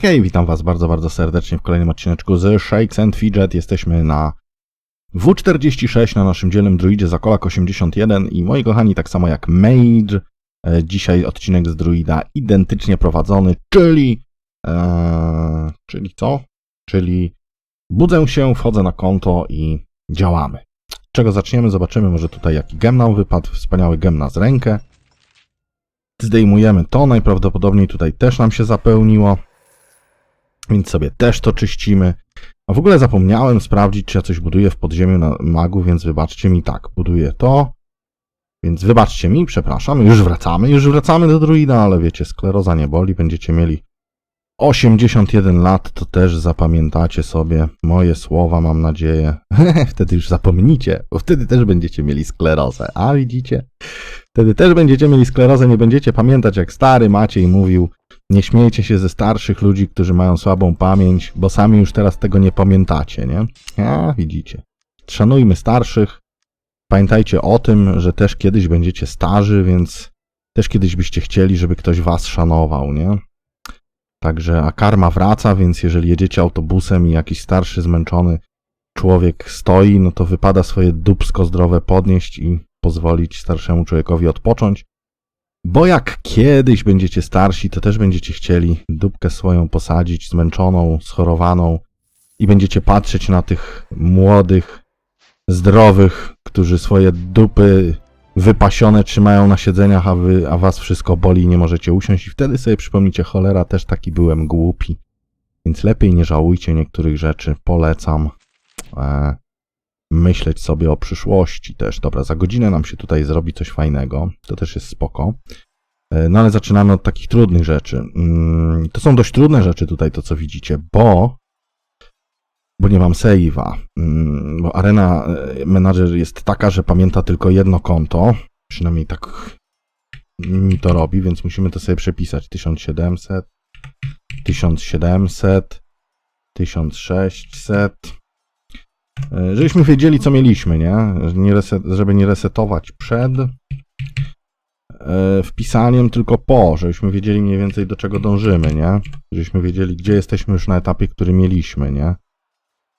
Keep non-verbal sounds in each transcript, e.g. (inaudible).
Hej, witam was bardzo, bardzo serdecznie w kolejnym odcineczku z Shakes and Fidget. Jesteśmy na W46 na naszym dzielnym druidzie Zakolak 81 i moi kochani, tak samo jak Mage, e, dzisiaj odcinek z druida identycznie prowadzony, czyli... E, czyli co? Czyli budzę się, wchodzę na konto i działamy. Czego zaczniemy? Zobaczymy może tutaj jaki gem nam wypadł, wspaniały gem na z rękę. Zdejmujemy to, najprawdopodobniej tutaj też nam się zapełniło. Więc sobie też to czyścimy. A w ogóle zapomniałem sprawdzić, czy ja coś buduję w podziemiu na magu, więc wybaczcie mi tak, buduję to. Więc wybaczcie mi, przepraszam, już wracamy, już wracamy do druida, ale wiecie, skleroza nie boli, będziecie mieli 81 lat, to też zapamiętacie sobie moje słowa, mam nadzieję. (laughs) wtedy już zapomnicie, bo wtedy też będziecie mieli sklerozę. A widzicie? Wtedy też będziecie mieli sklerozę, nie będziecie pamiętać, jak stary Maciej mówił, nie śmiejcie się ze starszych ludzi, którzy mają słabą pamięć, bo sami już teraz tego nie pamiętacie, nie? A, widzicie. Szanujmy starszych. Pamiętajcie o tym, że też kiedyś będziecie starzy, więc też kiedyś byście chcieli, żeby ktoś was szanował, nie? Także, a karma wraca, więc jeżeli jedziecie autobusem i jakiś starszy, zmęczony człowiek stoi, no to wypada swoje dubsko zdrowe podnieść i pozwolić starszemu człowiekowi odpocząć. Bo jak kiedyś będziecie starsi, to też będziecie chcieli dupkę swoją posadzić, zmęczoną, schorowaną i będziecie patrzeć na tych młodych, zdrowych, którzy swoje dupy wypasione trzymają na siedzeniach, a, wy, a was wszystko boli i nie możecie usiąść i wtedy sobie przypomnicie, cholera, też taki byłem głupi. Więc lepiej nie żałujcie niektórych rzeczy, polecam. E, myśleć sobie o przyszłości też. Dobra, za godzinę nam się tutaj zrobi coś fajnego, to też jest spoko. E, No ale zaczynamy od takich trudnych rzeczy. Mm, To są dość trudne rzeczy tutaj, to co widzicie, bo bo nie mam save'a. Mm, Bo arena e, manager jest taka, że pamięta tylko jedno konto. Przynajmniej tak mi to robi, więc musimy to sobie przepisać. 1700, 1700, 1600. E, Żebyśmy wiedzieli, co mieliśmy, nie? Nie reset, żeby nie resetować przed e, wpisaniem, tylko po, żebyśmy wiedzieli mniej więcej, do czego dążymy, nie? Żebyśmy wiedzieli, gdzie jesteśmy już na etapie, który mieliśmy, nie?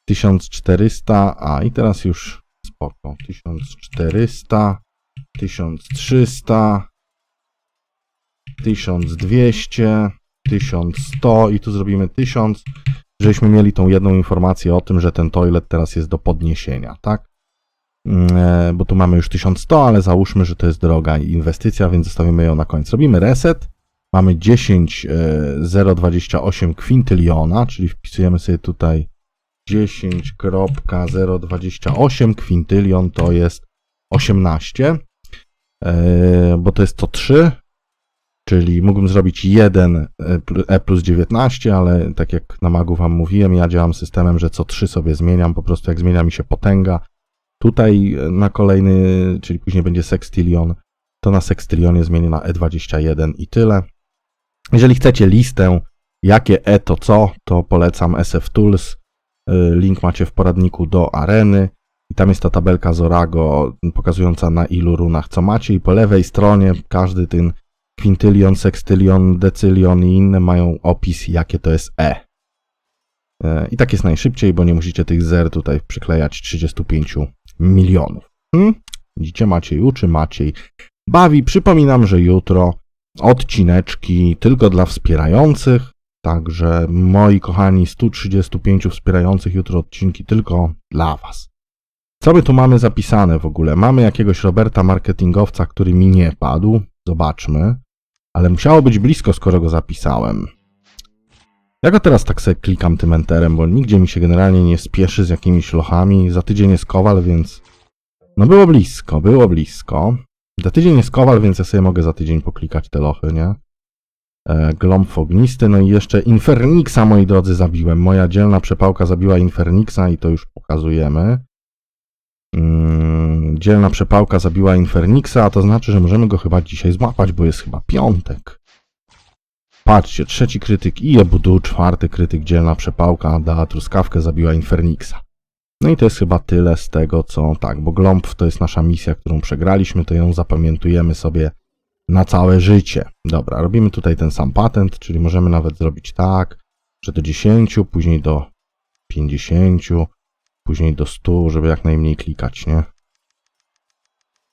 1400, a i teraz już spoko. 1400, 1300, 1200, 1100 i tu zrobimy 1000, żebyśmy mieli tą jedną informację o tym, że ten toilet teraz jest do podniesienia, tak? Mm, e, Bo tu mamy już 1100, ale załóżmy, że to jest droga inwestycja, więc zostawimy ją na koniec. Robimy reset. Mamy 10,028 kwintyliona, czyli wpisujemy sobie tutaj 10,028 kwintylion to jest 18, e, bo to jest to 3, czyli mógłbym zrobić 1 e plus 19, ale tak jak na magu wam mówiłem, ja działam systemem, że co 3 sobie zmieniam, po prostu jak zmienia mi się potęga, tutaj na kolejny, czyli później będzie sextillion, to na sextillionie zmienię na E21 i tyle. Jeżeli chcecie listę, jakie E to co, to polecam SF Tools, Link macie w poradniku do areny. I tam jest ta tabelka Zorago pokazująca na ilu runach co macie. I po lewej stronie każdy ten kwintylion, sekstylion, decylion i inne mają opis jakie to jest E. E, I tak jest najszybciej, bo nie musicie tych zer tutaj przyklejać 35 milionów. Hmm? Widzicie, Maciej uczy, Maciej bawi. Przypominam, że jutro odcineczki tylko dla wspierających. Także moi kochani 135 wspierających jutro odcinki tylko dla Was. Co my tu mamy zapisane w ogóle? Mamy jakiegoś Roberta marketingowca, który mi nie padł. Zobaczmy. Ale musiało być blisko, skoro go zapisałem. Ja go teraz tak sobie klikam tym enterem, bo nigdzie mi się generalnie nie spieszy z jakimiś lochami. Za tydzień jest kowal, więc... No było blisko, było blisko. Za tydzień jest kowal, więc ja sobie mogę za tydzień poklikać te lochy, nie? E, Glomf ognisty, no i jeszcze Infernixa, moi drodzy, zabiłem. Moja dzielna przepałka zabiła Infernixa i to już pokazujemy. Mm, dzielna przepałka zabiła Infernixa, a to znaczy, że możemy go chyba dzisiaj złapać, bo jest chyba piątek. Patrzcie, trzeci krytyk i Ebudu, czwarty krytyk, dzielna przepałka dała truskawkę, zabiła Infernixa. No i to jest chyba tyle z tego, co... Tak, bo Glomf to jest nasza misja, którą przegraliśmy, to ją zapamiętujemy sobie na całe życie. Dobra, robimy tutaj ten sam patent, czyli możemy nawet zrobić tak, że do 10, później do 50, później do 100, żeby jak najmniej klikać, nie?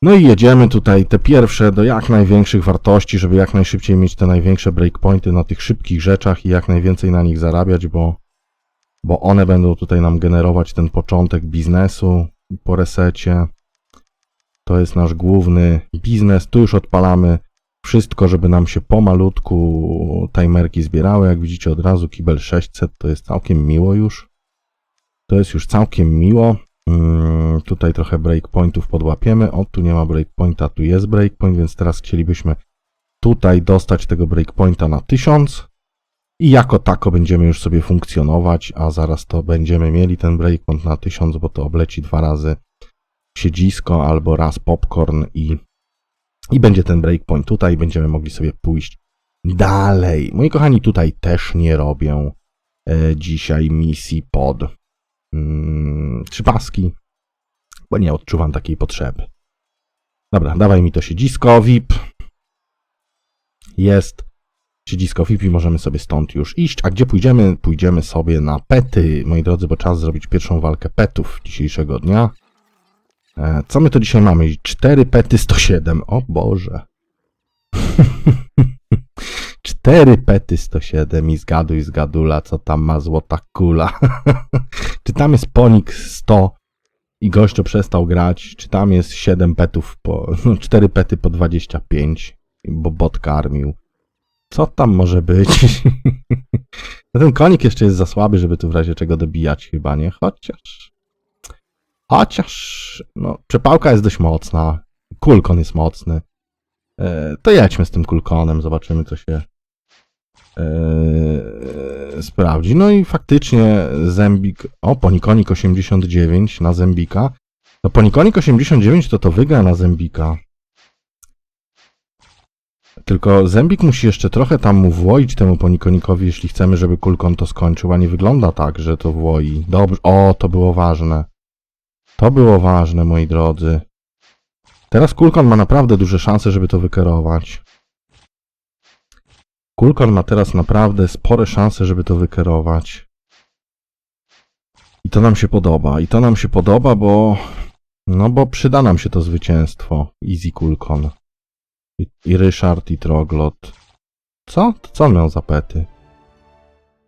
No i jedziemy tutaj te pierwsze do jak największych wartości, żeby jak najszybciej mieć te największe breakpointy na tych szybkich rzeczach i jak najwięcej na nich zarabiać, bo, bo one będą tutaj nam generować ten początek biznesu po resecie. To jest nasz główny biznes. Tu już odpalamy wszystko, żeby nam się pomalutku timerki zbierały. Jak widzicie od razu kibel 600 to jest całkiem miło już. To jest już całkiem miło. Mm, tutaj trochę breakpointów podłapiemy. O, tu nie ma breakpointa, tu jest breakpoint, więc teraz chcielibyśmy tutaj dostać tego breakpointa na 1000 i jako tako będziemy już sobie funkcjonować, a zaraz to będziemy mieli ten breakpoint na 1000, bo to obleci dwa razy siedzisko albo raz popcorn i, i będzie ten breakpoint tutaj, będziemy mogli sobie pójść dalej. Moi kochani, tutaj też nie robię e, dzisiaj misji pod mm, trzy paski, bo nie odczuwam takiej potrzeby. Dobra, dawaj mi to siedzisko VIP. Jest siedzisko VIP i możemy sobie stąd już iść. A gdzie pójdziemy? Pójdziemy sobie na pety, moi drodzy, bo czas zrobić pierwszą walkę petów dzisiejszego dnia. E, Co my to dzisiaj mamy? 4 pety 107. O Boże. (laughs) 4 pety 107 i zgaduj zgadula, co tam ma złota kula. (laughs) czy tam jest ponik 100 i gościu przestał grać, czy tam jest 7 petów po, (laughs) no 4 pety po 25, bo bot karmił. Co tam może być? (laughs) no ten konik jeszcze jest za słaby, żeby tu w razie czego dobijać chyba, nie? Chociaż... Chociaż... No, przepałka jest dość mocna. Kulkon jest mocny. E, to jedźmy z tym kulkonem, zobaczymy co się e, sprawdzi. No i faktycznie Zembik... O, Ponikonik 89 na Zembika. No Ponikonik 89 to to wygra na Zembika. Tylko Zembik musi jeszcze trochę tam mu włoić temu Ponikonikowi, jeśli chcemy, żeby Kulkon to skończył, a nie wygląda tak, że to włoi. Dobrze, o, to było ważne. To było ważne, moi drodzy. Teraz Kulkon ma naprawdę duże szanse, żeby to wykierować. Kulkon ma teraz naprawdę spore szanse, żeby to wykierować. I to nam się podoba. I to nam się podoba, bo... No bo przyda nam się to zwycięstwo. Easy Kulkon. I, i Ryszard, i Troglot. Co? To co on miał za pety?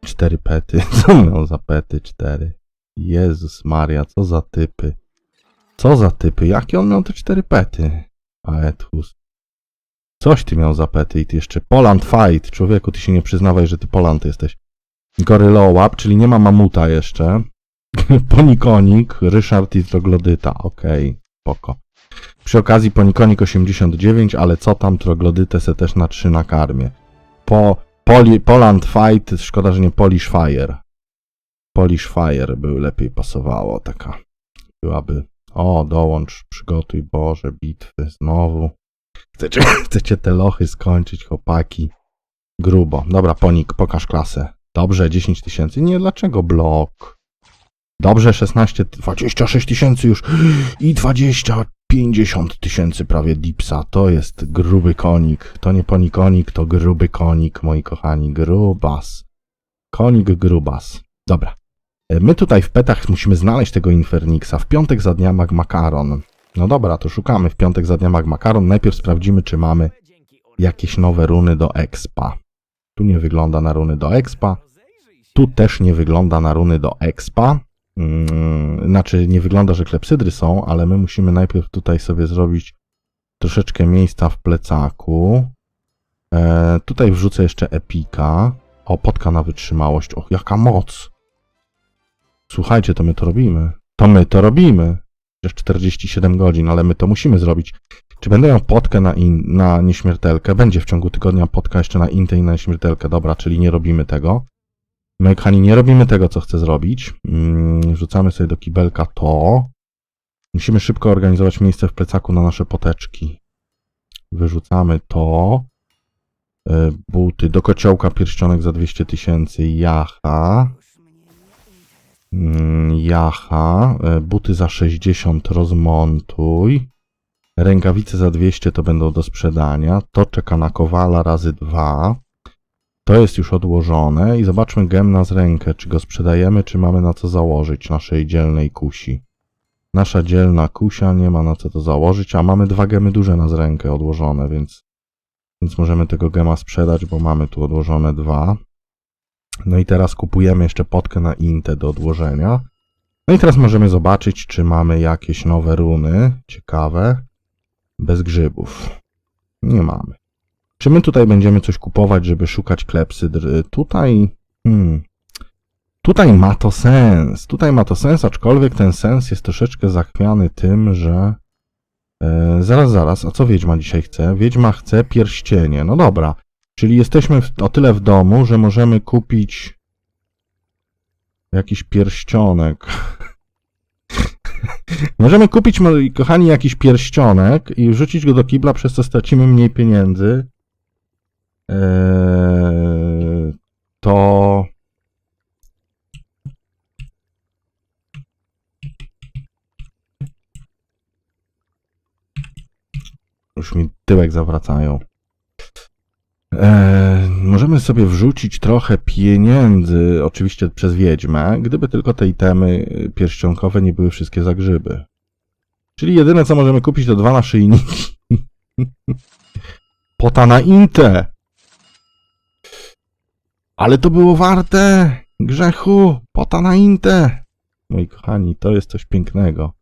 Cztery pety. (laughs) Co on miał za pety? Cztery. Jezus Maria, co za typy. Co za typy? Jakie on miał te cztery pety? Aethus. Coś ty miał za pety i ty jeszcze Poland Fight. Człowieku, ty się nie przyznawaj, że ty Poland jesteś. Gorylołap, czyli nie ma mamuta jeszcze. (laughs) Ponikonik, Ryszard i Troglodyta. Okej, okay. Przy okazji Ponikonik 89, ale co tam Troglodytę se też na 3 na karmie. Po Poli, Poland Fight, szkoda, że nie Polish Fire. Polish Fire by lepiej pasowało, taka byłaby. O, dołącz, przygotuj Boże, bitwy, znowu. Chcecie, (clears throat) chcecie te lochy skończyć, chłopaki. Grubo. Dobra, Ponik, pokaż klasę. Dobrze, 10 tysięcy. Nie, dlaczego blok? Dobrze, 16, 26 tysięcy już i 20, 50 tysięcy prawie dipsa. To jest gruby konik. To nie ponikonik, to gruby konik, moi kochani. Grubas. Konik grubas. Dobra. E, My tutaj w petach musimy znaleźć tego Infernixa. W piątek za dnia mag makaron. No dobra, to szukamy w piątek za dnia mag makaron. Najpierw sprawdzimy, czy mamy jakieś nowe runy do expa. Tu nie wygląda na runy do expa. Tu też nie wygląda na runy do expa. Hmm, znaczy, nie wygląda, że klepsydry są, ale my musimy najpierw tutaj sobie zrobić troszeczkę miejsca w plecaku. E, tutaj wrzucę jeszcze epika. O, potka na wytrzymałość. Och, jaka moc! Słuchajcie, to my to robimy. To my to robimy. Przecież 47 godzin, ale my to musimy zrobić. Czy będę miał potkę na, in, na nieśmiertelkę? Będzie w ciągu tygodnia potka jeszcze na intę i na nieśmiertelkę. Dobra, czyli nie robimy tego. My, kochani, nie robimy tego, co chcę zrobić. Mm, Wrzucamy sobie do kibelka to. Musimy szybko organizować miejsce w plecaku na nasze poteczki. Wyrzucamy to. E, Buty. Do kociołka pierścionek za 200 tysięcy. Jacha. Mm, Jacha. E, Buty za 60 rozmontuj. Rękawice za 200 to będą do sprzedania. To czeka na kowala razy 2. To jest już odłożone i zobaczmy gem na z rękę, czy go sprzedajemy, czy mamy na co założyć naszej dzielnej kusi. Nasza dzielna kusia nie ma na co to założyć, a mamy dwa gemy duże na z rękę odłożone, więc, więc możemy tego gema sprzedać, bo mamy tu odłożone dwa. No i teraz kupujemy jeszcze potkę na intę do odłożenia. No i teraz możemy zobaczyć, czy mamy jakieś nowe runy, ciekawe, bez grzybów. Nie mamy. Czy my tutaj będziemy coś kupować, żeby szukać klepsydr? Tutaj, hmm, tutaj ma to sens. Tutaj ma to sens, aczkolwiek ten sens jest troszeczkę zachwiany tym, że e, zaraz, zaraz, a co Wiedźma dzisiaj chce? Wiedźma chce pierścienie. No dobra, czyli jesteśmy w, o tyle w domu, że możemy kupić jakiś pierścionek. (laughs) możemy kupić, kochani, jakiś pierścionek i wrzucić go do kibla, przez co stracimy mniej pieniędzy. Eee, to już mi tyłek zawracają. Eee, możemy sobie wrzucić trochę pieniędzy, oczywiście przez wiedźmę, gdyby tylko te itemy pierścionkowe nie były wszystkie za grzyby. Czyli jedyne co możemy kupić to dwa naszyjniki. (laughs) Pota na intę! Ale to było warte grzechu, pota na intę. Moi kochani, to jest coś pięknego.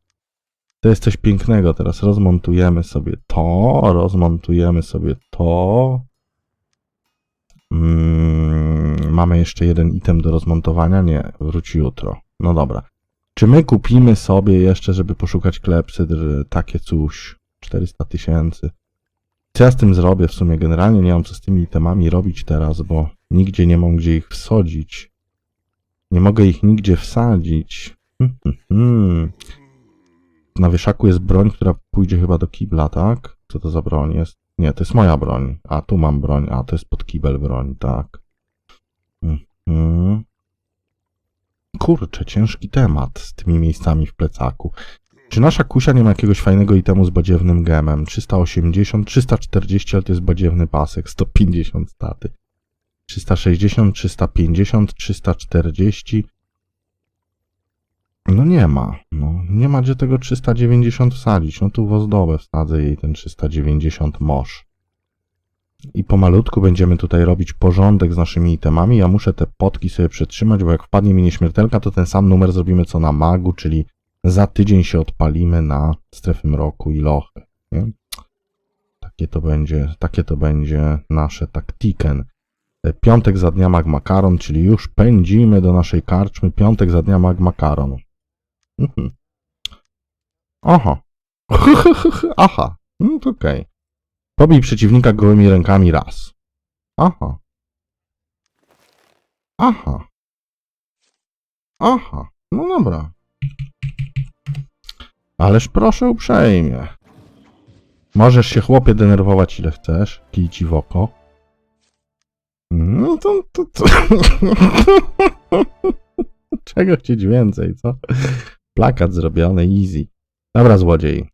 To jest coś pięknego. Teraz rozmontujemy sobie to, rozmontujemy sobie to. Mm, mamy jeszcze jeden item do rozmontowania? Nie, wróci jutro. No dobra. Czy my kupimy sobie jeszcze, żeby poszukać klepsydr, takie coś? 400 tysięcy. Co ja z tym zrobię? W sumie generalnie nie mam co z tymi itemami robić teraz, bo nigdzie nie mam gdzie ich wsadzić. Nie mogę ich nigdzie wsadzić. Hmm, hmm, hmm. Na wieszaku jest broń, która pójdzie chyba do kibla, tak? Co to za broń jest? Nie, to jest moja broń. A, tu mam broń. A, to jest pod kibel broń, tak. Mhm. Kurczę, ciężki temat z tymi miejscami w plecaku. Czy nasza kusia nie ma jakiegoś fajnego itemu z badziewnym gemem? 380, 340, ale to jest badziewny pasek, 150 staty. 360, 350, 340. No nie ma. No, nie ma gdzie tego 390 wsadzić. No tu w ozdobę wsadzę jej ten 390 mosz. I pomalutku będziemy tutaj robić porządek z naszymi itemami. Ja muszę te potki sobie przetrzymać, bo jak wpadnie mi nieśmiertelka, to ten sam numer zrobimy co na magu, czyli za tydzień się odpalimy na strefy mroku i lochy. Nie? Takie to będzie, takie to będzie nasze taktiken. E, Piątek za dnia mag makaron, czyli już pędzimy do naszej karczmy. Piątek za dnia mag makaron. Mhm. Aha. (laughs) Aha. No to okej. Pobij przeciwnika gołymi rękami raz. Aha. Aha. Aha. No dobra. Ależ proszę uprzejmie. Możesz się chłopie denerwować ile chcesz. Kij ci w oko. No to... to, to. (laughs) Czego chcieć więcej, co? Plakat zrobiony, easy. Dobra, złodziej.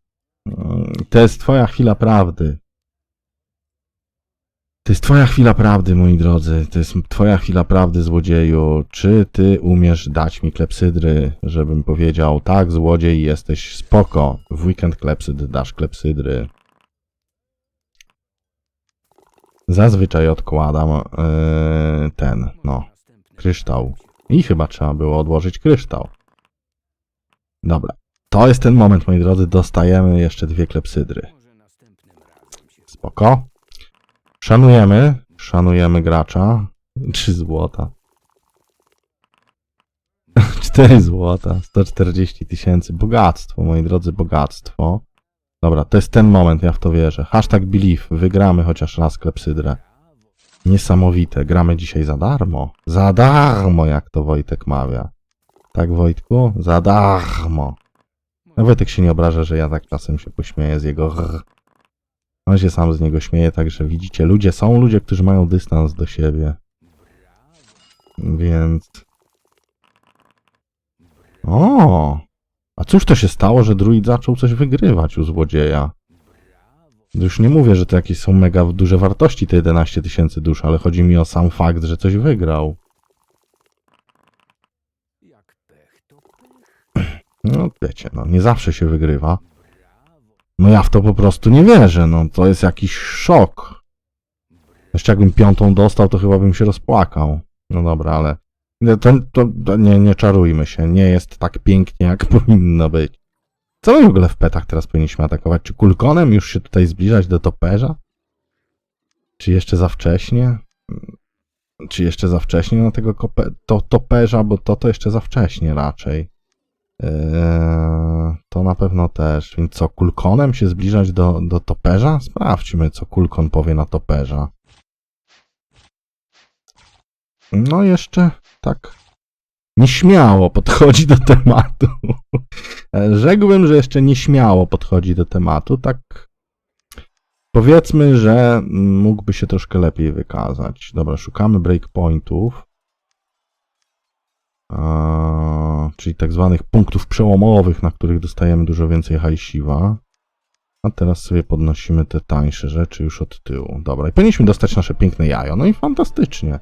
Mm, To jest twoja chwila prawdy. To jest twoja chwila prawdy, moi drodzy. To jest twoja chwila prawdy, złodzieju. Czy ty umiesz dać mi klepsydry, żebym powiedział, tak, złodziej, jesteś spoko. W weekend klepsyd dasz klepsydry. Zazwyczaj odkładam yy, ten, no, kryształ. I chyba trzeba było odłożyć kryształ. Dobra. To jest ten moment, moi drodzy. Dostajemy jeszcze dwie klepsydry. Spoko. Szanujemy. Szanujemy gracza. 3 złota. (laughs) 4 złota. 140 tysięcy. Bogactwo, moi drodzy, bogactwo. Dobra, to jest ten moment, ja w to wierzę. Hashtag believe. Wygramy chociaż raz klepsydrę. Niesamowite. Gramy dzisiaj za darmo. Za darmo, jak to Wojtek mawia. Tak, Wojtku? Za darmo. No Wojtek się nie obraża, że ja tak czasem się pośmieję z jego rr. On się sam z niego śmieje, także widzicie, ludzie są ludzie, którzy mają dystans do siebie. Więc... O! A cóż to się stało, że druid zaczął coś wygrywać u złodzieja? Już nie mówię, że to jakieś są mega duże wartości te 11 tysięcy dusz, ale chodzi mi o sam fakt, że coś wygrał. Jak pech, to pech. No wiecie, no nie zawsze się wygrywa. No ja w to po prostu nie wierzę, no to jest jakiś szok. Jeszcze jakbym piątą dostał, to chyba bym się rozpłakał. No dobra, ale to, to, to nie, nie czarujmy się, nie jest tak pięknie, jak (laughs) powinno być. Co my w ogóle w petach teraz powinniśmy atakować? Czy kulkonem już się tutaj zbliżać do toperza? Czy jeszcze za wcześnie? Czy jeszcze za wcześnie na tego kope, to, toperza, bo to to jeszcze za wcześnie raczej. Eee, to na pewno też. Więc co, kulkonem się zbliżać do, do toperza? Sprawdźmy, co kulkon powie na toperza. No jeszcze tak nieśmiało podchodzi do tematu. (laughs) E, Rzekłbym, że jeszcze nieśmiało podchodzi do tematu. Tak powiedzmy, że mógłby się troszkę lepiej wykazać. Dobra, szukamy breakpointów. Czyli tak zwanych punktów przełomowych, na których dostajemy dużo więcej hajsiwa. A teraz sobie podnosimy te tańsze rzeczy już od tyłu. Dobra, i powinniśmy dostać nasze piękne jajo. No i fantastycznie.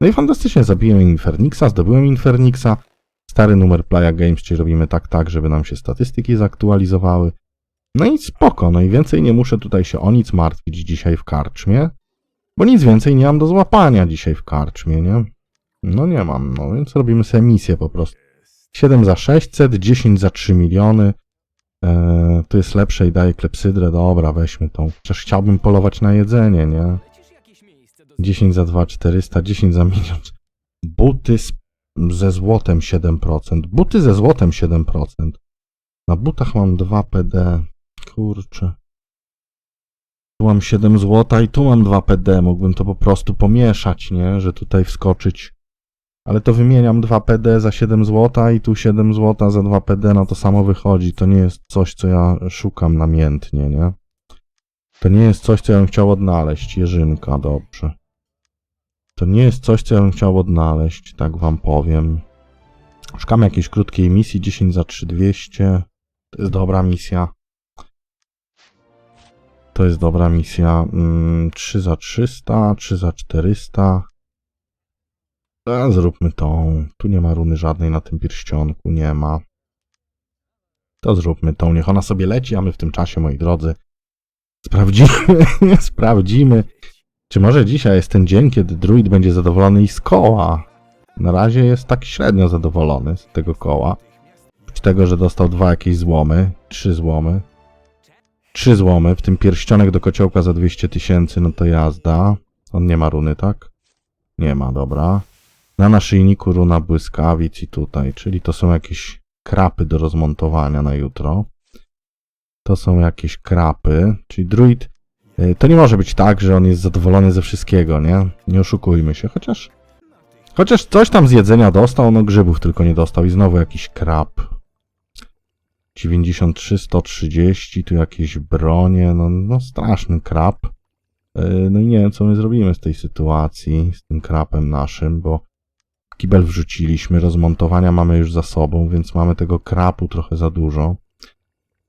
No i fantastycznie, zabiłem Infernixa, zdobyłem Infernixa. Stary numer Playa Games, czyli robimy tak, tak, żeby nam się statystyki zaktualizowały. No i spoko, no i więcej nie muszę tutaj się o nic martwić dzisiaj w karczmie, bo nic więcej nie mam do złapania dzisiaj w karczmie, nie? No nie mam, no więc robimy sobie misję po prostu. 7 za 600, 10 za 3 miliony. Eee, to jest lepsze i daje klepsydrę. Dobra, weźmy tą. Chociaż chciałbym polować na jedzenie, nie? Lecisz jakieś miejsce do 10 za 2, 400, 10 za milion. Buty z, ze złotem 7%. Buty ze złotem 7%. Na butach mam 2 PD. Kurczę. Tu mam 7 złota i tu mam 2 PD. Mógłbym to po prostu pomieszać, nie? Że tutaj wskoczyć. Ale to wymieniam 2 PD za 7 złota i tu 7 złota za 2 PD. No to samo wychodzi. To nie jest coś, co ja szukam namiętnie, nie? To nie jest coś, co ja bym chciał odnaleźć. Jerzynka, dobrze. To nie jest coś, co ja bym chciał odnaleźć, tak wam powiem. Szukamy jakiejś krótkiej misji, 10 za 3200. To jest dobra misja. To jest dobra misja. Mm, 3 za 300, 3 za 400. A, zróbmy tą. Tu nie ma runy żadnej na tym pierścionku, nie ma. To zróbmy tą. Niech ona sobie leci, a my w tym czasie, moi drodzy, sprawdzimy, (laughs) sprawdzimy, czy może dzisiaj jest ten dzień, kiedy druid będzie zadowolony i z koła? Na razie jest tak średnio zadowolony z tego koła. Oprócz tego, że dostał dwa jakieś złomy, trzy złomy. Trzy złomy, w tym pierścionek do kociołka za 200 tysięcy, no to jazda. On nie ma runy, tak? Nie ma, dobra. Na naszyjniku runa błyskawic i tutaj, czyli to są jakieś krapy do rozmontowania na jutro. To są jakieś krapy, czyli druid Y, To nie może być tak, że on jest zadowolony ze wszystkiego, nie? Nie oszukujmy się, chociaż... Chociaż coś tam z jedzenia dostał, no grzybów tylko nie dostał i znowu jakiś krab. 93, 130, tu jakieś bronie, no, no straszny krab. Y, No i nie wiem, co my zrobimy z tej sytuacji, z tym krapem naszym, bo kibel wrzuciliśmy, rozmontowania mamy już za sobą, więc mamy tego krapu trochę za dużo.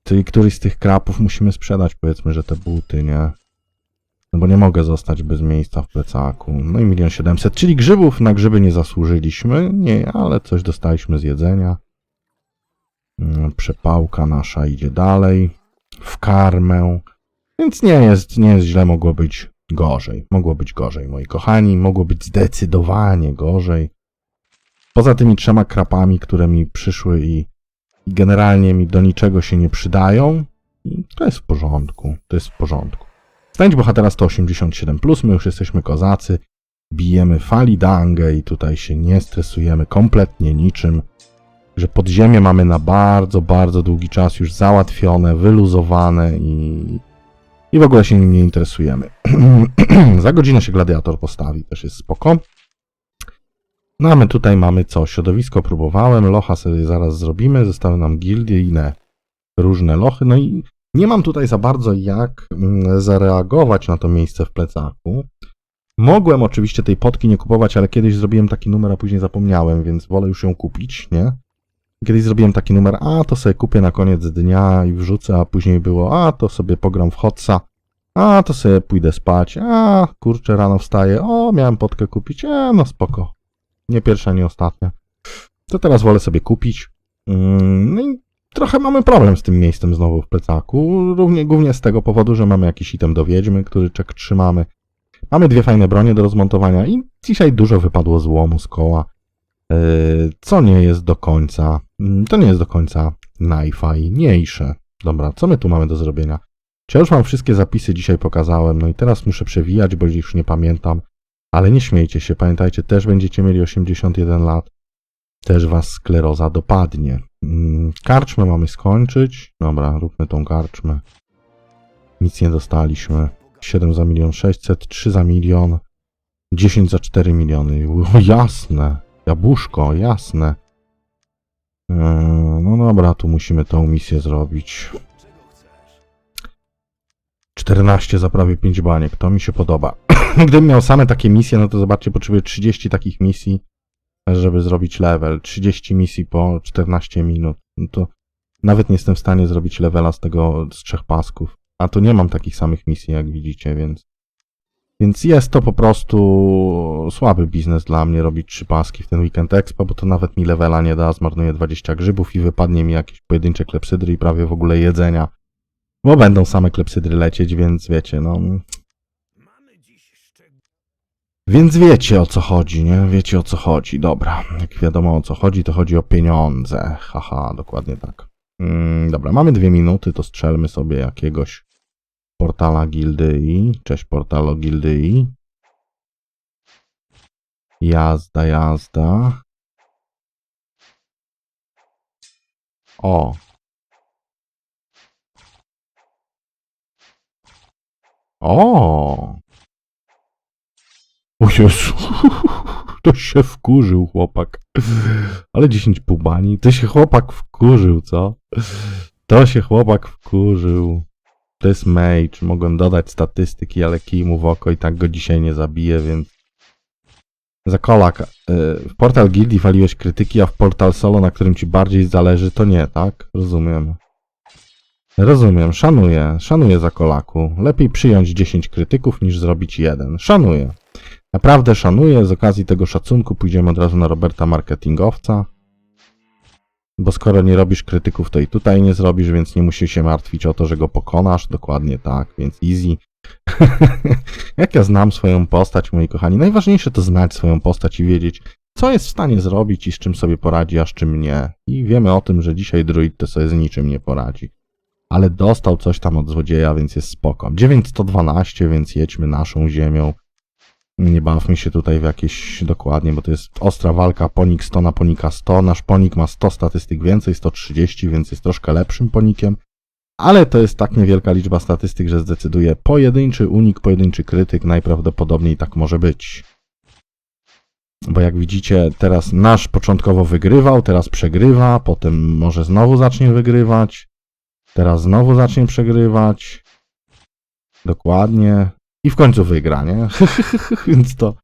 Czyli któryś z tych krapów musimy sprzedać, powiedzmy, że te buty, nie? No bo nie mogę zostać bez miejsca w plecaku. No i milion siedemset, czyli grzybów na grzyby nie zasłużyliśmy, nie, ale coś dostaliśmy z jedzenia. Mm, Przepałka nasza idzie dalej, w karmę, więc nie jest, nie jest źle, mogło być gorzej. Mogło być gorzej, moi kochani, mogło być zdecydowanie gorzej. Poza tymi trzema krapami, które mi przyszły i i generalnie mi do niczego się nie przydają, to jest w porządku. To jest w porządku. Znajdź bohatera 187, my już jesteśmy kozacy, bijemy falidangę i tutaj się nie stresujemy kompletnie niczym. Że podziemie mamy na bardzo, bardzo długi czas już załatwione, wyluzowane i, i w ogóle się nim nie interesujemy. (clears throat) Za godzinę się gladiator postawi, też jest spoko. No a my tutaj mamy co? Środowisko próbowałem, locha sobie zaraz zrobimy, zostały nam gildie i inne różne lochy, no i nie mam tutaj za bardzo jak mm, zareagować na to miejsce w plecaku. Mogłem oczywiście tej potki nie kupować, ale kiedyś zrobiłem taki numer, a później zapomniałem, więc wolę już ją kupić, nie? Kiedyś zrobiłem taki numer, a to sobie kupię na koniec dnia i wrzucę, a później było, a to sobie pogram w Hotsa. A, to sobie pójdę spać. A, kurczę, rano wstaję. O, miałem potkę kupić. E, no spoko. Nie pierwsza, nie ostatnia. To teraz wolę sobie kupić. Mm, No i trochę mamy problem z tym miejscem znowu w plecaku. Równie, głównie z tego powodu, że mamy jakiś item do wiedźmy, który czek trzymamy. Mamy dwie fajne bronie do rozmontowania i dzisiaj dużo wypadło złomu z koła. Yy, co nie jest do końca. mm, To nie jest do końca najfajniejsze. Dobra, co my tu mamy do zrobienia? Czy ja już wam wszystkie zapisy dzisiaj pokazałem, no i teraz muszę przewijać, bo już nie pamiętam. Ale nie śmiejcie się, pamiętajcie, też będziecie mieli 81 lat. Też was skleroza dopadnie. Mm, Karczmę mamy skończyć. Dobra, róbmy tą karczmę. Nic nie dostaliśmy. 7 za milion 600, 3 za milion, 10 za 4 miliony. O, jasne. Jabłuszko, jasne. Eee, no dobra, tu musimy tą misję zrobić. 14 za prawie 5 baniek, to mi się podoba. (clears throat) Gdybym miał same takie misje, no to zobaczcie, potrzebuję 30 takich misji, żeby zrobić level. 30 misji po 14 minut. No to nawet nie jestem w stanie zrobić levela z tego, z trzech pasków. A tu nie mam takich samych misji, jak widzicie, więc... Więc jest to po prostu słaby biznes dla mnie robić trzy paski w ten weekend expo, bo to nawet mi levela nie da, zmarnuję 20 grzybów i wypadnie mi jakieś pojedyncze klepsydry i prawie w ogóle jedzenia. Bo będą same klepsydry lecieć, więc wiecie, no... Więc wiecie o co chodzi, nie? Wiecie o co chodzi, dobra. Jak wiadomo o co chodzi, to chodzi o pieniądze. Haha, dokładnie tak. Mm, dobra, mamy dwie minuty, to strzelmy sobie jakiegoś portala Gildyi. Cześć portalo Gildyi. Jazda, jazda. O. O. O Jezu, (laughs) to się wkurzył chłopak. Ale 10 pubani, to się chłopak wkurzył, co? To się chłopak wkurzył. To jest mage, mogłem dodać statystyki, ale kij mu w oko i tak go dzisiaj nie zabije, więc... Zakolak, y, w portal gildii waliłeś krytyki, a w portal solo, na którym ci bardziej zależy, to nie, tak? Rozumiem. Rozumiem, szanuję, szanuję Zakolaku. Lepiej przyjąć 10 krytyków niż zrobić jeden. Szanuję. Naprawdę szanuję. Z okazji tego szacunku pójdziemy od razu na Roberta Marketingowca. Bo skoro nie robisz krytyków, to i tutaj nie zrobisz, więc nie musisz się martwić o to, że go pokonasz. Dokładnie tak, więc easy. (laughs) Jak ja znam swoją postać, moi kochani, najważniejsze to znać swoją postać i wiedzieć, co jest w stanie zrobić i z czym sobie poradzi, a z czym nie. I wiemy o tym, że dzisiaj druid to sobie z niczym nie poradzi. Ale dostał coś tam od złodzieja, więc jest spoko. 912, więc jedźmy naszą ziemią. Nie bawmy się tutaj w jakieś dokładnie, bo to jest ostra walka ponik 100 na ponika 100. Nasz ponik ma 100 statystyk więcej, 130, więc jest troszkę lepszym ponikiem. Ale to jest tak niewielka liczba statystyk, że zdecyduje pojedynczy unik, pojedynczy krytyk. Najprawdopodobniej tak może być. Bo jak widzicie, teraz nasz początkowo wygrywał, teraz przegrywa, potem może znowu zacznie wygrywać. Teraz znowu zacznie przegrywać. Dokładnie. I w końcu wygra, nie? (laughs) Więc to,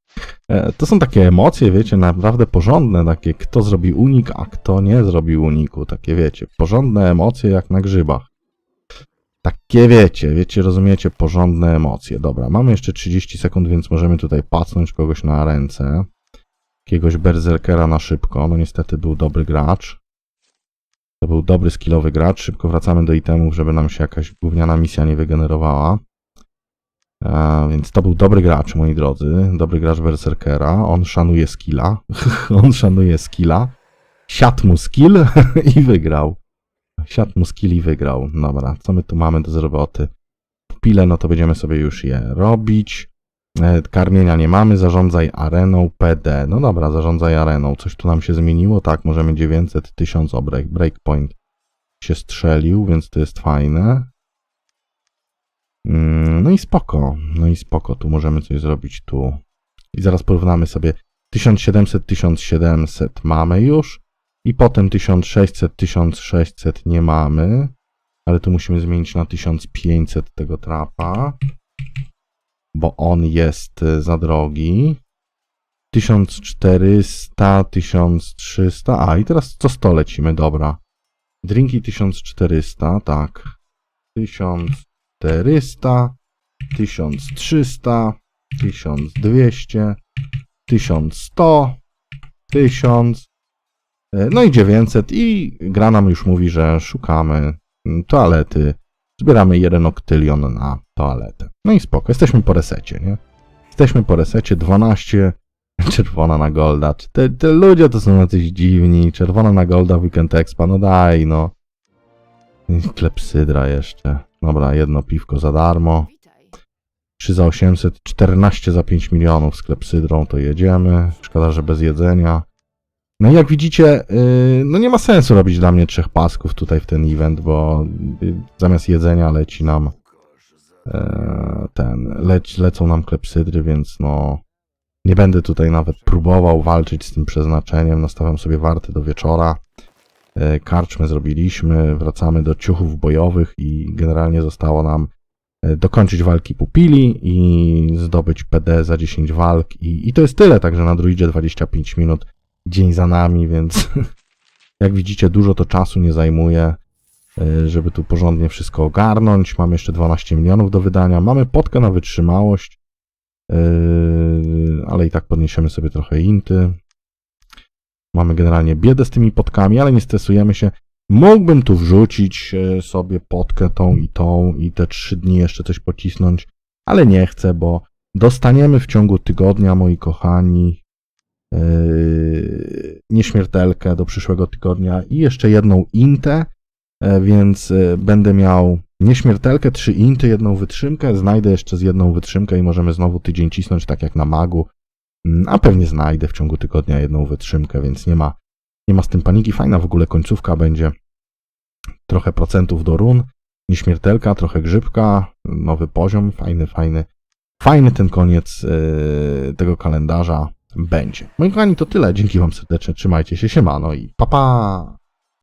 e, to są takie emocje, wiecie, naprawdę porządne, takie kto zrobi unik, a kto nie zrobi uniku. Takie, wiecie, porządne emocje jak na grzybach. Takie, wiecie, wiecie, rozumiecie, porządne emocje. Dobra, mamy jeszcze 30 sekund, więc możemy tutaj pacnąć kogoś na ręce. Jakiegoś berserkera na szybko. No niestety był dobry gracz. To był dobry skillowy gracz. Szybko wracamy do itemów, żeby nam się jakaś gówniana misja nie wygenerowała. A, więc to był dobry gracz, moi drodzy. Dobry gracz Berserkera. On szanuje skilla. (laughs) On szanuje skilla. Siadł mu skill (laughs) i wygrał. Siadł mu skill i wygrał. Dobra, co my tu mamy do roboty? Pile, no to będziemy sobie już je robić. E, Karmienia nie mamy, zarządzaj areną PD. No dobra, zarządzaj areną. Coś tu nam się zmieniło? Tak, możemy 900, 1000, o break, breakpoint się strzelił, więc to jest fajne. Mm, No i spoko, no i spoko, tu możemy coś zrobić tu. I zaraz porównamy sobie 1700, 1700 mamy już i potem 1600, 1600 nie mamy, ale tu musimy zmienić na 1500 tego trapa, bo on jest y, za drogi. 1400, 1300, a i teraz co 100 lecimy, dobra. Drinki 1400, tak. 1400. 1300, 1200, 1100, 1000, e, no i 900 i gra nam już mówi, że szukamy mm, toalety, zbieramy jeden oktylion na toaletę. No i spoko, jesteśmy po resecie, nie? Jesteśmy po resecie, 12, (laughs) czerwona na golda. Te, te ludzie to są jacyś dziwni, czerwona na golda, weekend expa, no daj no. Klepsydra jeszcze. Dobra, jedno piwko za darmo. Witaj. 3 za 800, 14 za 5 milionów z klepsydrą to jedziemy. Szkoda, że bez jedzenia. No i jak widzicie, yy, no nie ma sensu robić dla mnie trzech pasków tutaj w ten event, bo yy, zamiast jedzenia leci nam yy, ten, leć, lecą nam klepsydry, więc no nie będę tutaj nawet próbował walczyć z tym przeznaczeniem. Nastawiam sobie warty do wieczora. Karczmy zrobiliśmy, wracamy do ciuchów bojowych i generalnie zostało nam dokończyć walki pupili i zdobyć PD za 10 walk i, i to jest tyle, także na druidzie 25 minut, dzień za nami, więc (laughs) jak widzicie dużo to czasu nie zajmuje, e, żeby tu porządnie wszystko ogarnąć. Mamy jeszcze 12 milionów do wydania, mamy potkę na wytrzymałość, e, ale i tak podniesiemy sobie trochę inty. Mamy generalnie biedę z tymi potkami, ale nie stresujemy się. Mógłbym tu wrzucić e, sobie potkę tą i tą i te trzy dni jeszcze coś pocisnąć, ale nie chcę, bo dostaniemy w ciągu tygodnia, moi kochani, nieśmiertelkę do przyszłego tygodnia i jeszcze jedną intę, e, więc e, będę miał nieśmiertelkę, trzy inty, jedną wytrzymkę, znajdę jeszcze z jedną wytrzymkę i możemy znowu tydzień cisnąć tak jak na magu, Mm, a pewnie znajdę w ciągu tygodnia jedną wytrzymkę, więc nie ma, nie ma z tym paniki. Fajna w ogóle końcówka będzie. Trochę procentów do run, nieśmiertelka, trochę grzybka, nowy poziom, fajny, fajny, fajny ten koniec yy, tego kalendarza będzie. Moi kochani, to tyle. Dzięki Wam serdecznie, trzymajcie się, siemano i pa pa!